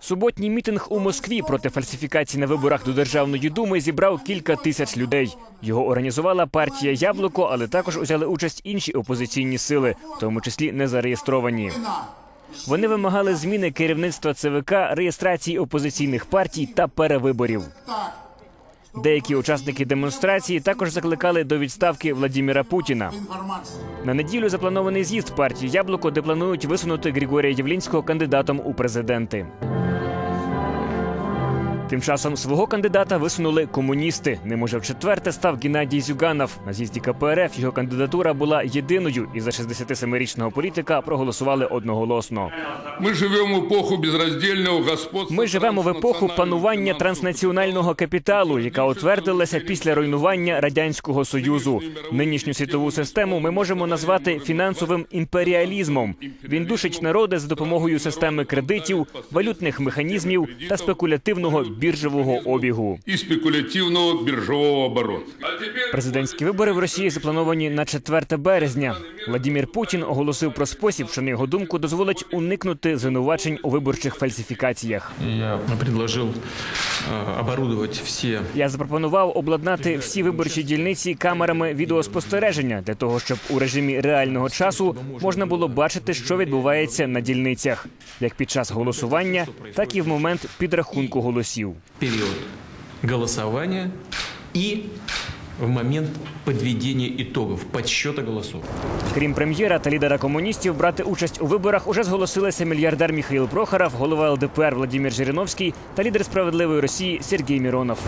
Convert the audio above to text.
Суботній мітинг у Москві проти фальсифікацій на виборах до Державної думи зібрав кілька тисяч людей. Його організувала партія Яблуко, але також узяли участь інші опозиційні сили, в тому числі не зареєстровані. Вони вимагали зміни керівництва ЦВК, реєстрації опозиційних партій та перевиборів. Деякі учасники демонстрації також закликали до відставки Владіміра Путіна. На неділю запланований з'їзд партії Яблуко, де планують висунути Григорія Євлінського кандидатом у президенти. Тим часом свого кандидата висунули комуністи. Ним уже вчетверте став Геннадій Зюганов. На з'їзді КПРФ його кандидатура була єдиною, і за 67-річного політика проголосували одноголосно. Ми живемо в епоху безроздільного господства. Ми живемо в епоху панування транснаціонального капіталу, яка утвердилася після руйнування радянського союзу. Нинішню світову систему ми можемо назвати фінансовим імперіалізмом. Він душить народи за допомогою системи кредитів, валютних механізмів та спекулятивного біржового обігу. і спекулятивного біржового обороту. Президентські вибори в Росії заплановані на 4 березня. Владімір Путін оголосив про спосіб, що на його думку дозволить уникнути звинувачень у виборчих фальсифікаціях. Я предложил э, оборудовать все Я запропонував обладнати всі виборчі дільниці камерами відеоспостереження для того, щоб у режимі реального часу можна було бачити, що відбувається на дільницях, як під час голосування, так і в момент підрахунку голосів. Период голосования и в момент підведення ітогів, підсчету голосів. Крім прем'єра та лідера комуністів, брати участь у виборах уже зголосилися мільярдер Міхаїл Прохоров, голова ЛДПР Владимир Жириновський та лідер справедливої Росії Сергій Міронов.